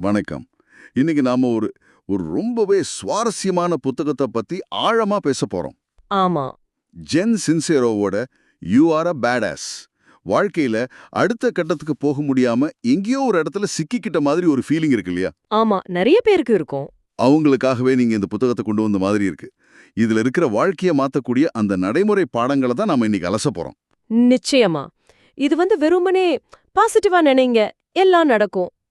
வணக்கம். இன்னைக்கு நாம ஒரு ஒரு ரொம்பவே சுவாரஸ்யமான புத்தகத்தை பத்தி ஆழமா பேச போறோம். ஆமா. ஜென் சின்சேரோவோட யூ ஆர் அ பேடாஸ் வாழ்க்கையில அடுத்த கட்டத்துக்கு போக முடியாம எங்கேயோ ஒரு இடத்துல சிக்கிக்கிட்ட மாதிரி ஒரு ஃபீலிங் இருக்கு இல்லையா? ஆமா நிறைய பேருக்கு இருக்கும். அவங்களுக்காகவே நீங்க இந்த புத்தகத்தை கொண்டு வந்த மாதிரி இருக்கு. இதுல இருக்கிற வாழ்க்கைய மாத்தக்கூடிய அந்த நடைமுறை பாடங்களை தான் நாம இன்னைக்கு அலச போறோம். நிச்சயமா. இது வந்து வெறுமனே பாசிட்டிவா நினைங்க எல்லாம்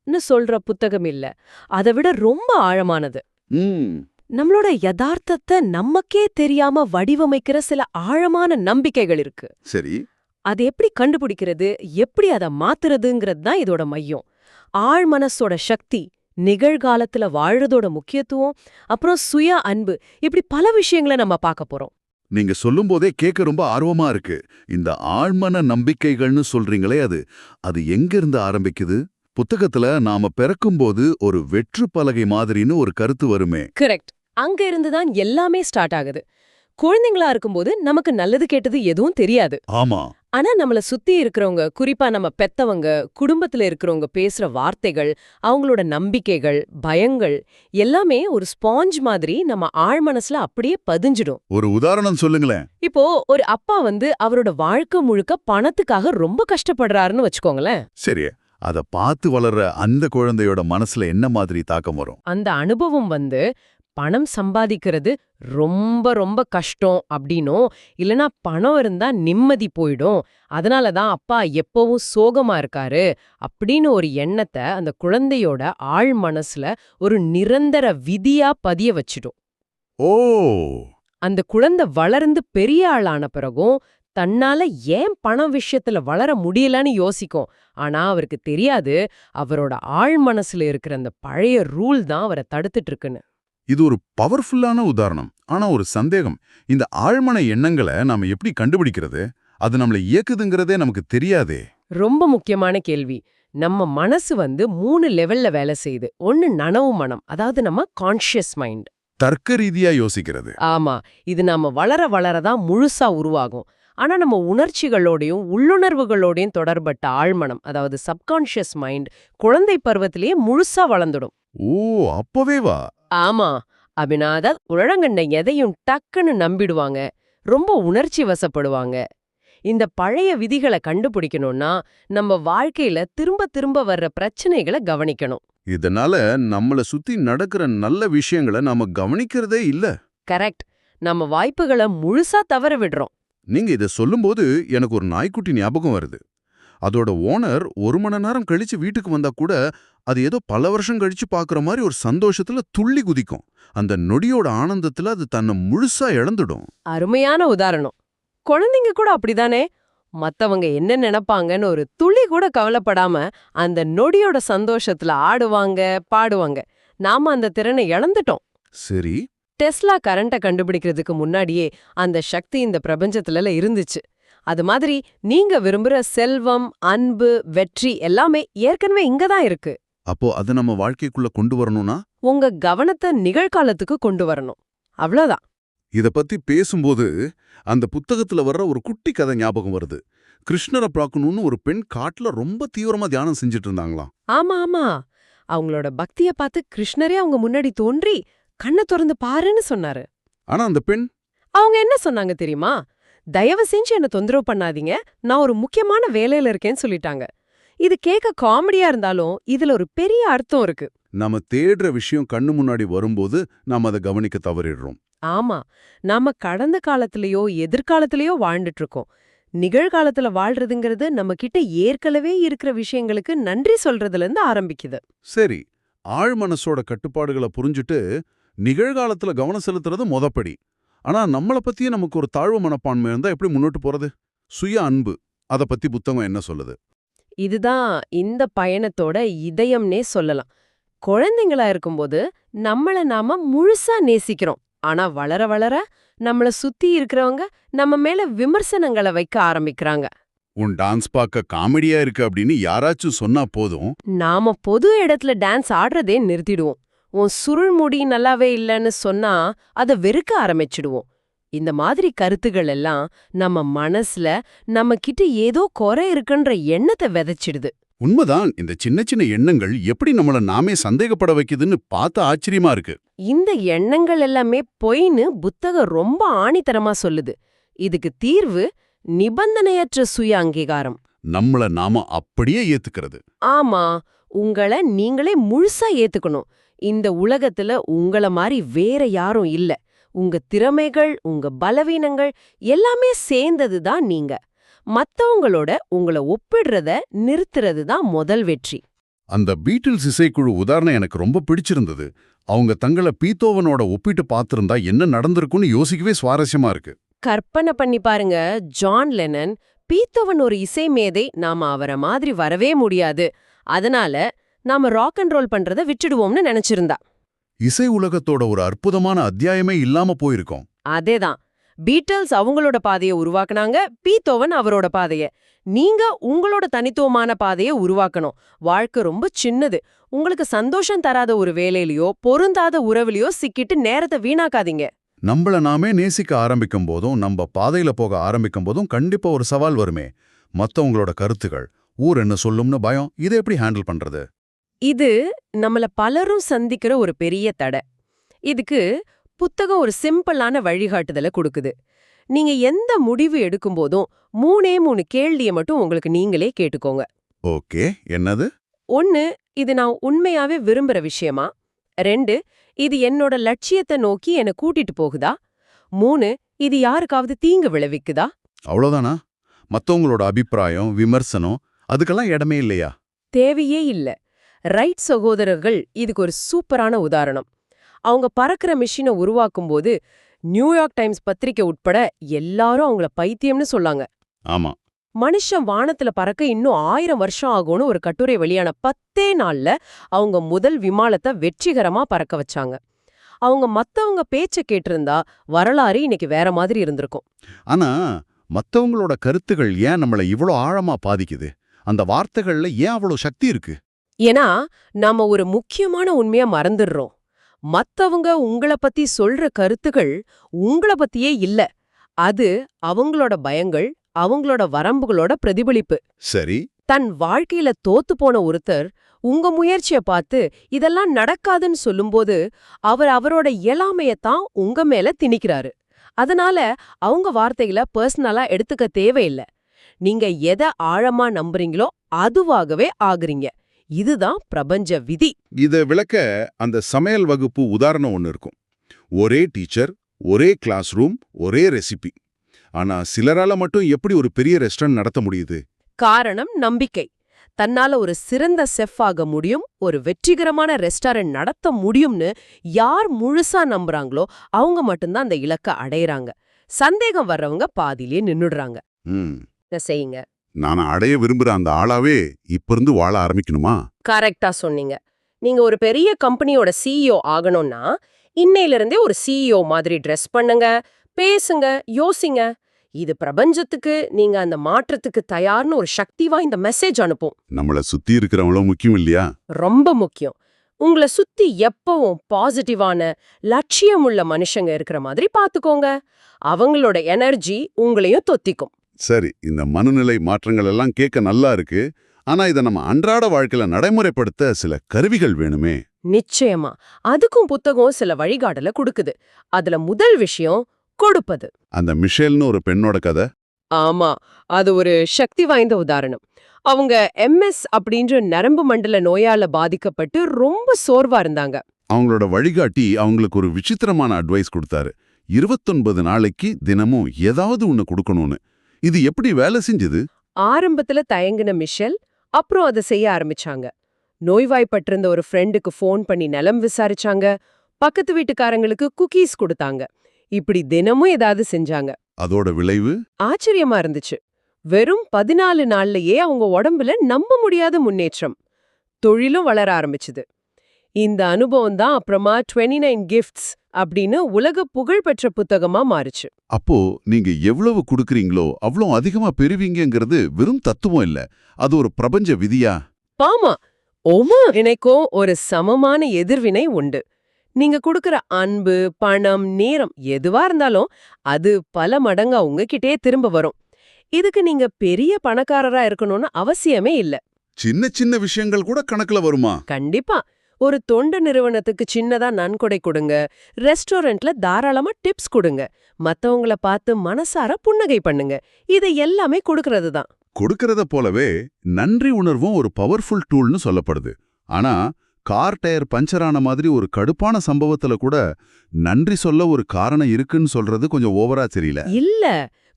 நடக்கும்னு சொல்ற புத்தகம் இல்ல. அதை விட ரொம்ப ஆழமானது. நம்மளோட யதார்த்தத்தை நமக்கே தெரியாம வடிவமைக்கிற சில ஆழமான நம்பிக்கைகள் இருக்கு. சரி. அது எப்படி கண்டுபிடிக்கிறது எப்படி அதை மாத்துறதுங்கிறது தான் இதோட மையம். ஆழ் மனசோட சக்தி நிகழ்காலத்துல வாழறதோட முக்கியத்துவம் அப்புறம் சுய அன்பு இப்படி பல விஷயங்களை நம்ம பார்க்க போறோம். நீங்க சொல்லும்போதே கேட்க ரொம்ப ஆர்வமா இருக்கு. இந்த ஆழ்மன நம்பிக்கைகள்னு சொல்றீங்களே அது அது எங்க இருந்து ஆரம்பிக்குது? புத்தகத்துல நாம பிறக்கும்போது ஒரு வெற்று பலகை மாதிரின்னு ஒரு கருத்து வருமே. கரெக்ட் அங்க இருந்து தான் எல்லாமே ஸ்டார்ட் ஆகுது. குழந்தைங்களா இருக்கும்போது நமக்கு நல்லது கெட்டது எதுவும் தெரியாது. ஆமா. ஆனா நம்மள சுத்தி இருக்கிறவங்க குறிப்பா நம்ம பெத்தவங்க குடும்பத்துல இருக்கிறவங்க பேசுற வார்த்தைகள் அவங்களோட நம்பிக்கைகள் பயங்கள் எல்லாமே ஒரு ஸ்பாஞ்ச் மாதிரி நம்ம ஆழ் மனசுல அப்படியே பதிஞ்சிடும். ஒரு உதாரணம் சொல்லுங்களேன். இப்போ ஒரு அப்பா வந்து அவரோட வாழ்க்கை முழுக்க பணத்துக்காக ரொம்ப கஷ்டப்படுறாருன்னு வச்சுக்கோங்களேன். சரி. அத பார்த்து வளர்ற அந்த குழந்தையோட மனசுல என்ன மாதிரி தாக்கம் வரும்? அந்த அனுபவம் வந்து பணம் சம்பாதிக்கிறது ரொம்ப ரொம்ப கஷ்டம் அப்படின்னும். இல்லனா பணம் இருந்தா நிம்மதி போயிடும். அதனால தான் அப்பா எப்பவும் சோகமா இருக்காரு அப்படின்னு ஒரு எண்ணத்தை அந்த குழந்தையோட ஆழ் மனசுல ஒரு நிரந்தர விதியா பதிய வச்சிடும். ஓ! அந்த குழந்தை வளர்ந்து பெரிய ஆளான பிறகும் தன்னால ஏன் பணம் விஷயத்துல வளர முடியலன்னு யோசிக்கும். ஆனா அவருக்கு தெரியாது அவரோட ஆழ் மனசுல இருக்கிற அந்த பழைய ரூல் தான் அவரை தடுத்துட்டு இருக்குன்னு இது ஒரு பவர்ஃபுல்லான உதாரணம். ஆனா ஒரு சந்தேகம். இந்த ஆழ்மன எண்ணங்களை நாம எப்படி கண்டுபிடிக்கிறது? அது நம்மளை இயக்குதுங்கிறதே நமக்கு தெரியாதே. ரொம்ப முக்கியமான கேள்வி. நம்ம மனசு வந்து மூணு லெவல்ல வேலை செய்யுது. ஒன்னு நனவு மனம் அதாவது நம்ம கான்ஷியஸ் மைண்ட். தர்க்க ரீதியா யோசிக்கிறது. ஆமா. இது நாம வளர வளர தான் முழுசா உருவாகும். ஆனா நம்ம உணர்ச்சிகளோடையும் உள்ளுணர்வுகளோடையும் தொடர்பட்ட ஆழ்மனம் அதாவது சப்கான்ஷியஸ் மைண்ட் குழந்தை பருவத்திலேயே முழுசா வளர்ந்துடும். ஓ அப்பவே வா. ஆமா. அப்படின்னா அதாவது உழங்கண்ட எதையும் டக்குன்னு நம்பிடுவாங்க. ரொம்ப உணர்ச்சி வசப்படுவாங்க. இந்த பழைய விதிகளை கண்டுபிடிக்கணும்னா நம்ம வாழ்க்கையில திரும்ப திரும்ப வர்ற பிரச்சனைகளை கவனிக்கணும். இதனால நம்மள சுத்தி நடக்கிற நல்ல விஷயங்களை நாம கவனிக்கிறதே இல்ல. கரெக்ட் நம்ம வாய்ப்புகளை முழுசா தவற விடுறோம். நீங்க இத சொல்லும்போது எனக்கு ஒரு நாய்க்குட்டி ஞாபகம் வருது. அதோட ஓனர் ஒரு மணி நேரம் கழிச்சு வீட்டுக்கு வந்தா கூட அது ஏதோ பல வருஷம் கழிச்சு பாக்குற மாதிரி ஒரு சந்தோஷத்துல துள்ளி குதிக்கும். அந்த நொடியோட ஆனந்தத்துல அது தன்னை முழுசா இழந்துடும். அருமையான உதாரணம். குழந்தைங்க கூட அப்படிதானே? மத்தவங்க என்ன நினைப்பாங்கன்னு ஒரு துளி கூட கவலைப்படாம அந்த நொடியோட சந்தோஷத்துல ஆடுவாங்க பாடுவாங்க. நாம அந்த திறனை இழந்துட்டோம். சரி. டெஸ்லா கரண்ட்டை கண்டுபிடிக்கிறதுக்கு முன்னாடியே அந்த சக்தி இந்த பிரபஞ்சத்துல இருந்துச்சு. அது மாதிரி நீங்க விரும்புற செல்வம் அன்பு வெற்றி எல்லாமே ஏற்கனவே இங்க தான் இருக்கு. அப்போ அது நம்ம வாழ்க்கைக்குள்ள கொண்டு வரணும்னா? உங்க கவனத்தை நிகழ்காலத்துக்கு கொண்டு வரணும். அவ்வளவுதான் இத பத்தி பேசும்போது அந்த புத்தகத்துல வர்ற ஒரு குட்டி கதை ஞாபகம் வருது. கிருஷ்ணரை பார்க்கணும்னு ஒரு பெண் காட்டுல ரொம்ப தீவிரமா தியானம் செஞ்சுட்டு இருந்தாங்களாம். ஆமா ஆமா. அவங்களோட பக்திய பார்த்து கிருஷ்ணரே அவங்க முன்னாடி தோன்றி கண்ணை திறந்து பாருன்னு சொன்னாரு. ஆனா அந்த பெண்? அவங்க என்ன சொன்னாங்க தெரியுமா? தயவு செஞ்சு என்ன தொந்தரவு பண்ணாதீங்க. நான் ஒரு முக்கியமான வேலையில இருக்கேன்னு சொல்லிட்டாங்க. இது கேட்க காமெடியா இருந்தாலும் இதுல ஒரு பெரிய அர்த்தம் இருக்கு. நாம தேடுற விஷயம் கண்ணு முன்னாடி வரும்போது நாம அதை கவனிக்க தவறிடுறோம். ஆமா. நாம கடந்த காலத்திலயோ எதிர்காலத்திலயோ வாழ்ந்துட்டு இருக்கோம். நிகழ்காலத்துல வாழ்றதுங்கிறது நம்ம கிட்ட ஏற்கனவே இருக்கிற விஷயங்களுக்கு நன்றி சொல்றதுல இருந்து ஆரம்பிக்குது. சரி. ஆழ் மனசோட கட்டுப்பாடுகளை புரிஞ்சுட்டு நிகழ்காலத்துல கவனம் செலுத்துறது மொதப்படி. ஆனா நம்மள பத்தியே நமக்கு ஒரு தாழ்வு மனப்பான்மை இருந்தா எப்படி முன்னோட்டு போறது? சுய அன்பு. அத பத்தி புத்தகம் என்ன சொல்லுது? இதுதான் இந்த பயணத்தோட இதயம்னே சொல்லலாம். குழந்தைங்களா இருக்கும்போது நம்மள நாம முழுசா நேசிக்கிறோம். ஆனா வளர வளர நம்மள சுத்தி இருக்கிறவங்க நம்ம மேல விமர்சனங்களை வைக்க ஆரம்பிக்கிறாங்க. உன் டான்ஸ் பார்க்க காமெடியா இருக்கு அப்படின்னு யாராச்சும் சொன்னா போதும். நாம பொது இடத்துல டான்ஸ் ஆடுறதே நிறுத்திடுவோம். உன் சுருள் முடி நல்லாவே இல்லைன்னு சொன்னா அத வெறுக்க ஆரம்பிச்சிடுவோம். இந்த மாதிரி கருத்துகள் எல்லாம் நம்ம மனசுல நம்ம கிட்ட ஏதோ குறை இருக்குன்ற எண்ணத்தை விதைச்சிடுது. உண்மைதான் இந்த சின்ன சின்ன எண்ணங்கள் எப்படி நம்மள நாமே சந்தேகப்பட வைக்குதுன்னு பார்த்து ஆச்சரியமா இருக்கு. இந்த எண்ணங்கள் எல்லாமே பொய்ன்னு புத்தகம் ரொம்ப ஆணித்தரமா சொல்லுது. இதுக்கு தீர்வு நிபந்தனையற்ற சுய அங்கீகாரம். நம்மள நாம அப்படியே ஏத்துக்கிறது. ஆமா உங்கள நீங்களே முழுசா ஏத்துக்கணும். இந்த உலகத்துல உங்கள மாதிரி வேற யாரும் இல்ல. உங்க திறமைகள் உங்க பலவீனங்கள் எல்லாமே சேர்ந்தது தான் நீங்க. மத்தவங்களோட உங்கள ஒப்பிடுறத நிறுத்துறது தான் முதல் வெற்றி. அந்த பீட்டில்ஸ் இசைக்குழு உதாரணம் எனக்கு ரொம்ப பிடிச்சிருந்தது. அவங்க தங்கள பீத்தோவனோட ஒப்பிட்டு பார்த்திருந்தா என்ன நடந்திருக்கும்னு யோசிக்கவே சுவாரஸ்யமா இருக்கு. கற்பனை பண்ணி பாருங்க ஜான் லெனன் பீத்தோவன் ஒரு இசை மேதை நாம அவரை மாதிரி வரவே முடியாது. அதனால நாம ராக் அண்ட் ரோல் பண்றத விட்டுடுவோம்னு நினைச்சிருந்தா. இசை உலகத்தோட ஒரு அற்புதமான அத்தியாயமே இல்லாம போயிருக்கோம். அதேதான். பீட்டல்ஸ் அவங்களோட பாதையை உருவாக்குனாங்க பீத்தோவன் அவரோட பாதைய. நீங்க உங்களோட தனித்துவமான பாதையை உருவாக்கணும். வாழ்க்கை ரொம்ப சின்னது. உங்களுக்கு சந்தோஷம் தராத ஒரு வேலையிலயோ பொருந்தாத உறவுலயோ சிக்கிட்டு நேரத்தை வீணாக்காதீங்க. நம்மள நாமே நேசிக்க ஆரம்பிக்கும் போதும் நம்ம பாதையில போக ஆரம்பிக்கும் போதும் கண்டிப்பா ஒரு சவால் வருமே. மத்தவங்களோட கருத்துகள் ஊர் என்ன சொல்லும்னு பயம் இதை எப்படி ஹேண்டில் பண்றது? இது நம்மள பலரும் சந்திக்கிற ஒரு பெரிய தடை. இதுக்கு புத்தகம் ஒரு சிம்பிளான வழிகாட்டுதலை கொடுக்குது. நீங்க எந்த முடிவு எடுக்கும்போதும் மூணே மூணு கேள்வியை மட்டும் உங்களுக்கு நீங்களே கேட்டுக்கோங்க. ஓகே என்னது? ஒன்னு இது நான் உண்மையாவே விரும்புற விஷயமா? ரெண்டு இது என்னோட லட்சியத்தை நோக்கி என்னை கூட்டிட்டு போகுதா? மூணு இது யாருக்காவது தீங்கு விளைவிக்குதா? அவ்வளோதானா மத்தவங்களோட அபிப்பிராயம் விமர்சனம் அதுக்கெல்லாம் இடமே இல்லையா? தேவையே இல்ல. ரைட் சகோதரர்கள் இதுக்கு ஒரு சூப்பரான உதாரணம். அவங்க பறக்கிற மிஷினை உருவாக்கும்போது நியூயார்க் டைம்ஸ் பத்திரிக்கை உட்பட எல்லாரும் அவங்கள பைத்தியம்னு சொல்லாங்க. ஆமா. மனுஷன் வானத்துல பறக்க இன்னும் ஆயிரம் வருஷம் ஆகும்னு ஒரு கட்டுரை வெளியான பத்தே நாள்ல அவங்க முதல் விமானத்தை வெற்றிகரமா பறக்க வச்சாங்க. அவங்க மத்தவங்க பேச்ச கேட்டிருந்தா வரலாறு இன்னைக்கு வேற மாதிரி இருந்திருக்கும். ஆனா மத்தவங்களோட கருத்துகள் ஏன் நம்மள இவ்ளோ ஆழமா பாதிக்குது? அந்த வார்த்தைகள்ல ஏன் அவ்வளோ சக்தி இருக்கு? ஏன்னா நாம ஒரு முக்கியமான உண்மைய மறந்துடுறோம் மத்தவங்க உங்கள பத்தி சொல்ற கருத்துகள் உங்கள பத்தியே இல்ல. அது அவங்களோட பயங்கள் அவங்களோட வரம்புகளோட பிரதிபலிப்பு. சரி. தன் வாழ்க்கையில தோத்து போன ஒருத்தர் உங்க முயற்சிய பார்த்து இதெல்லாம் நடக்காதுன்னு சொல்லும்போது அவர் அவரோட இயலாமையத்தான் உங்க மேல திணிக்கிறாரு. அதனால அவங்க வார்த்தைகளை பர்சனலா எடுத்துக்க தேவையில்ல. நீங்க எதை ஆழமா நம்புறீங்களோ அதுவாகவே ஆகுறீங்க. இதுதான் பிரபஞ்ச விதி. இத விளக்க அந்த சமையல் வகுப்பு உதாரணம் ஒன்னு இருக்கும். ஒரே டீச்சர் ஒரே கிளாஸ் ரூம் ஒரே ரெசிபி ஆனா சிலரால மட்டும் எப்படி ஒரு பெரிய ரெஸ்டாரண்ட் நடத்த முடியுது? காரணம் நம்பிக்கை. தன்னால ஒரு சிறந்த செஃப் ஆக முடியும் ஒரு வெற்றிகரமான ரெஸ்டாரண்ட் நடத்த முடியும்னு யார் முழுசா நம்புறாங்களோ அவங்க மட்டும்தான் அந்த இலக்க அடையறாங்க. சந்தேகம் வர்றவங்க பாதியிலே நின்னுடுறாங்க. செய்யுங்க? நான் அடைய விரும்புற அந்த ஆளாவே இப்ப இருந்து வாழ ஆரம்பிக்கணுமா? கரெக்டா சொன்னீங்க. நீங்க ஒரு பெரிய கம்பெனியோட சிஇஓ ஆகணும்னா இன்னையிலிருந்தே ஒரு சிஇஓ மாதிரி ட்ரெஸ் பண்ணுங்க பேசுங்க யோசிங்க. இது பிரபஞ்சத்துக்கு நீங்க அந்த மாற்றத்துக்கு தயார்னு ஒரு சக்தி வாய்ந்த மெசேஜ் அனுப்பும். நம்மள சுத்தி இருக்கிறவங்களும் முக்கியம் இல்லையா? ரொம்ப முக்கியம். உங்களை சுத்தி எப்பவும் பாசிட்டிவான லட்சியமுள்ள மனுஷங்க இருக்கிற மாதிரி பாத்துக்கோங்க. அவங்களோட எனர்ஜி உங்களையும் தொத்திக்கும். சரி இந்த மனநிலை மாற்றங்கள் எல்லாம் கேட்க நல்லா இருக்கு. ஆனா இத நம்ம அன்றாட வாழ்க்கையில நடைமுறைப்படுத்த சில கருவிகள் வேணுமே? நிச்சயமா. அதுக்கும் புத்தகம் சில வழிகாட்டல கொடுக்குது. அதுல முதல் விஷயம் கொடுப்பது. அந்த மிஷேல்னு ஒரு பெண்ணோட கதை? ஆமா. அது ஒரு சக்தி வாய்ந்த உதாரணம். அவங்க எம்எஸ் அப்படின்ற நரம்பு மண்டல நோயால பாதிக்கப்பட்டு ரொம்ப சோர்வா இருந்தாங்க. அவங்களோட வழிகாட்டி அவங்களுக்கு ஒரு விசித்திரமான அட்வைஸ் கொடுத்தாரு. இருபத்தொன்பது நாளைக்கு தினமும் ஏதாவது ஒண்ணு கொடுக்கணும்னு. இது எப்படி வேலை செஞ்சது? ஆரம்பத்துல தயங்கின மிஷல் அப்புறம் அதை செய்ய ஆரம்பிச்சாங்க. நோய்வாய்ப்பட்டிருந்த ஒரு ஃப்ரெண்டுக்கு ஃபோன் பண்ணி நலம் விசாரிச்சாங்க. பக்கத்து வீட்டுக்காரங்களுக்கு குக்கீஸ் கொடுத்தாங்க. இப்படி தினமும் ஏதாவது செஞ்சாங்க. அதோட விளைவு? ஆச்சரியமா இருந்துச்சு. வெறும் பதினாலு நாள்லயே அவங்க உடம்புல நம்ப முடியாத முன்னேற்றம். தொழிலும் வளர ஆரம்பிச்சுது. இந்த அனுபவம் தான் அப்புறமா 29 நைன் கிஃப்ட்ஸ் அப்படின்னு உலக புகழ்பெற்ற புத்தகமா மாறுச்சு. அப்போ நீங்க எவ்வளவு கொடுக்கறீங்களோ அவ்வளோ அதிகமா பெறுவீங்கங்கிறது வெறும் தத்துவம் இல்ல. அது ஒரு பிரபஞ்ச விதியா? பாமா ஒவ்வொரு இணைக்கும் ஒரு சமமான எதிர்வினை உண்டு. நீங்க கொடுக்கற அன்பு பணம் நேரம் எதுவா இருந்தாலும் அது பல மடங்கா உங்ககிட்டயே திரும்ப வரும். இதுக்கு நீங்க பெரிய பணக்காரரா இருக்கணும்னு அவசியமே இல்ல. சின்ன சின்ன விஷயங்கள் கூட கணக்குல வருமா? கண்டிப்பா. ஒரு தொண்டு நிறுவனத்துக்கு சின்னதா நன்கொடை கொடுங்க. ரெஸ்டாரண்ட்ல தாராளமா டிப்ஸ் கொடுங்க. மத்தவங்கள பார்த்து மனசார புன்னகை பண்ணுங்க. இது எல்லாமே கொடுக்கறது தான். கொடுக்கறத போலவே நன்றி உணர்வும் ஒரு பவர்ஃபுல் டூல்னு சொல்லப்படுது. ஆனா கார் டயர் பஞ்சர் ஆன மாதிரி ஒரு கடுப்பான சம்பவத்துல கூட நன்றி சொல்ல ஒரு காரணம் இருக்குன்னு சொல்றது கொஞ்சம் ஓவரா தெரியல. இல்ல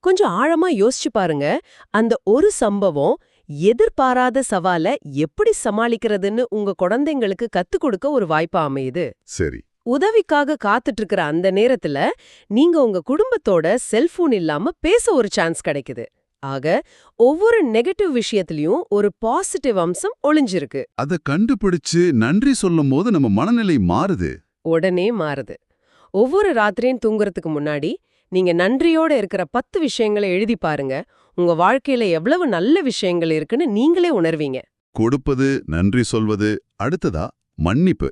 கொஞ்சம் ஆழமா யோசிச்சு பாருங்க. அந்த ஒரு சம்பவம் எதிர்பாராத சவால எப்படி சமாளிக்கிறதுன்னு உங்க குழந்தைங்களுக்கு கத்துக் கொடுக்க ஒரு வாய்ப்பா அமையுது. சரி. உதவிக்காக காத்துட்டு இருக்கிற அந்த நேரத்துல நீங்க உங்க குடும்பத்தோட செல்போன் இல்லாம பேச ஒரு சான்ஸ் கிடைக்குது. ஆக ஒவ்வொரு நெகட்டிவ் விஷயத்திலயும் ஒரு பாசிட்டிவ் அம்சம் ஒளிஞ்சிருக்கு. அத கண்டுபிடிச்சு நன்றி சொல்லும் போது நம்ம மனநிலை மாறுது. உடனே மாறுது. ஒவ்வொரு ராத்திரியும் தூங்குறதுக்கு முன்னாடி நீங்க நன்றியோட இருக்கிற பத்து விஷயங்களை எழுதி பாருங்க. உங்க வாழ்க்கையில எவ்வளவு நல்ல விஷயங்கள் இருக்குன்னு நீங்களே உணர்வீங்க. கொடுப்பது நன்றி சொல்வது அடுத்ததா மன்னிப்பு.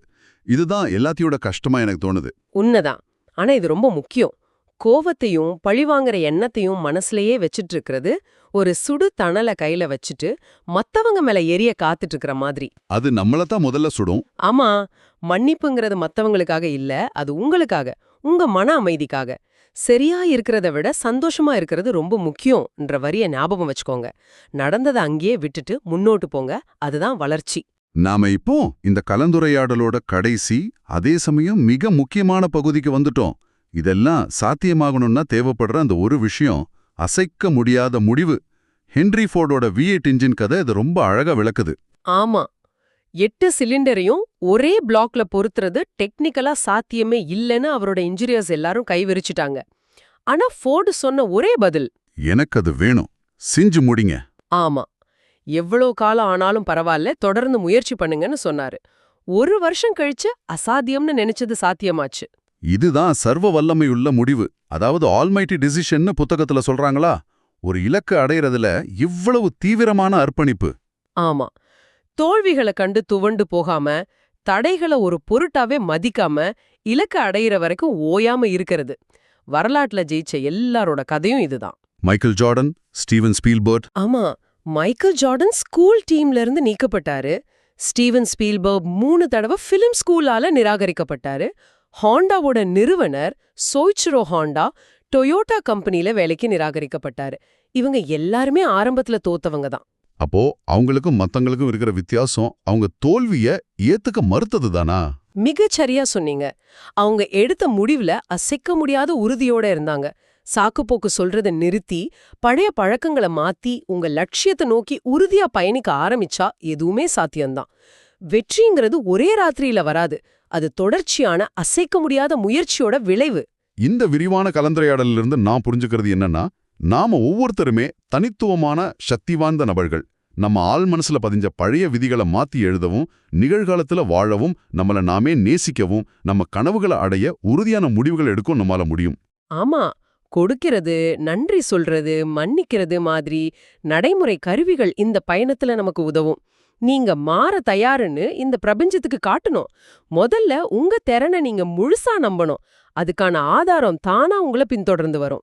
இதுதான் எல்லாத்தையோட கஷ்டமா எனக்கு தோணுது. உண்மைதான். ஆனா இது ரொம்ப முக்கியம். கோவத்தையும் பழிவாங்குற எண்ணத்தையும் மனசுலயே வச்சிட்டு இருக்கிறது ஒரு சுடு தணல கையில வச்சுட்டு மத்தவங்க மேல எரிய காத்துட்டு இருக்கிற மாதிரி. அது நம்மள தான் முதல்ல சுடும். ஆமா மன்னிப்புங்கிறது மத்தவங்களுக்காக இல்ல அது உங்களுக்காக உங்க மன அமைதிக்காக. சரியா இருக்கிறத விட சந்தோஷமா இருக்கிறது ரொம்ப முக்கியம்ன்ற வரிய ஞாபகம் வச்சுக்கோங்க. நடந்ததை அங்கேயே விட்டுட்டு முன்னோட்டு போங்க. அதுதான் வளர்ச்சி. நாம இப்போ இந்த கலந்துரையாடலோட கடைசி அதே சமயம் மிக முக்கியமான பகுதிக்கு வந்துட்டோம். இதெல்லாம் சாத்தியமாகணும்னா தேவைப்படுற அந்த ஒரு விஷயம் அசைக்க முடியாத முடிவு. ஹென்ரி ஃபோர்டோட வி எயிட் இன்ஜின் கதை இது ரொம்ப அழகா விளக்குது. ஆமா. எட்டு சிலிண்டரையும் ஒரே பிளாக்ல பொருத்துறது டெக்னிக்கலா சாத்தியமே இல்லைன்னு அவரோட இன்ஜினியர்ஸ் எல்லாரும் கைவிரிச்சிட்டாங்க ஆனா ஃபோர்டு சொன்ன ஒரே பதில். எனக்கு அது வேணும். செஞ்சு முடிங்க. ஆமா. எவ்வளோ காலம் ஆனாலும் பரவாயில்ல தொடர்ந்து முயற்சி பண்ணுங்கன்னு சொன்னாரு. ஒரு வருஷம் கழிச்சு அசாத்தியம்னு நினைச்சது சாத்தியமாச்சு. இதுதான் சர்வ வல்லமையுள்ள முடிவு. அதாவது ஆல்மைட்டி டிசிஷன்னு புத்தகத்துல சொல்றாங்களா? ஒரு இலக்கு அடையறதுல இவ்வளவு தீவிரமான அர்ப்பணிப்பு. ஆமா. தோல்விகளை கண்டு துவண்டு போகாம தடைகளை ஒரு பொருட்டாவே மதிக்காம இலக்க அடையிற வரைக்கும் ஓயாம இருக்கிறது. வரலாற்றுல ஜெயிச்ச எல்லாரோட கதையும் இதுதான். மைக்கேல் ஜார்டன் ஸ்டீவன் ஸ்பீல்பர்ட் ஆமா மைக்கேல் ஜார்டன் ஸ்கூல் டீம்ல இருந்து நீக்கப்பட்டாரு. ஸ்டீவன் ஸ்பீல்பர்க் மூணு தடவை ஃபிலிம் ஸ்கூலால நிராகரிக்கப்பட்டாரு. ஹாண்டாவோட நிறுவனர் சோய்ச்சிரோ ஹாண்டா டொயோட்டா கம்பெனில வேலைக்கு நிராகரிக்கப்பட்டாரு. இவங்க எல்லாருமே ஆரம்பத்துல தோத்தவங்க தான். அப்போ அவங்களுக்கும் மத்தங்களுக்கும் இருக்கிற வித்தியாசம் அவங்க தோல்விய ஏத்துக்க மறுத்தது தானா? மிகச்சரியா சொன்னீங்க. அவங்க எடுத்த முடிவுல அசைக்க முடியாத உறுதியோட இருந்தாங்க. சாக்குப்போக்கு சொல்றத நிறுத்தி பழைய பழக்கங்களை மாத்தி உங்க லட்சியத்தை நோக்கி உறுதியா பயணிக்க ஆரம்பிச்சா எதுவுமே சாத்தியம்தான். வெற்றிங்கிறது ஒரே ராத்திரியில வராது. அது தொடர்ச்சியான அசைக்க முடியாத முயற்சியோட விளைவு. இந்த விரிவான கலந்துரையாடலிலிருந்து இருந்து நான் புரிஞ்சுக்கிறது என்னன்னா நாம ஒவ்வொருத்தருமே தனித்துவமான சக்தி வாய்ந்த நபர்கள். நம்ம ஆள் மனசுல பதிஞ்ச பழைய விதிகளை மாத்தி எழுதவும் நிகழ்காலத்துல வாழவும் நம்மள நாமே நேசிக்கவும் நம்ம கனவுகளை அடைய உறுதியான முடிவுகள் எடுக்கும் நம்மால முடியும். ஆமா. கொடுக்கிறது நன்றி சொல்றது மன்னிக்கிறது மாதிரி நடைமுறை கருவிகள் இந்த பயணத்துல நமக்கு உதவும். நீங்க மாற தயாருன்னு இந்த பிரபஞ்சத்துக்கு காட்டணும். முதல்ல உங்க திறனை நீங்க முழுசா நம்பணும். அதுக்கான ஆதாரம் தானா உங்களை பின்தொடர்ந்து வரும்.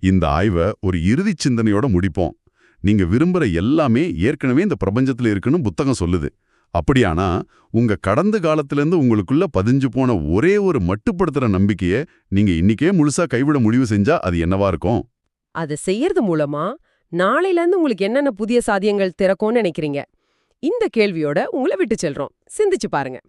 இந்த ஆய்வை ஒரு இறுதி சிந்தனையோட முடிப்போம். நீங்க விரும்புற எல்லாமே ஏற்கனவே இந்த பிரபஞ்சத்துல இருக்குன்னு புத்தகம் சொல்லுது. அப்படியானா உங்க கடந்த காலத்திலேருந்து உங்களுக்குள்ள பதிஞ்சு போன ஒரே ஒரு மட்டுப்படுத்துற நம்பிக்கைய நீங்க இன்னிக்கே முழுசா கைவிட முடிவு செஞ்சா அது என்னவா இருக்கும்? அதை செய்யறது மூலமா நாளையிலேருந்து உங்களுக்கு என்னென்ன புதிய சாத்தியங்கள் திறக்கும்னு நினைக்கிறீங்க? இந்த கேள்வியோட உங்களை விட்டு செல்றோம். சிந்திச்சு பாருங்க.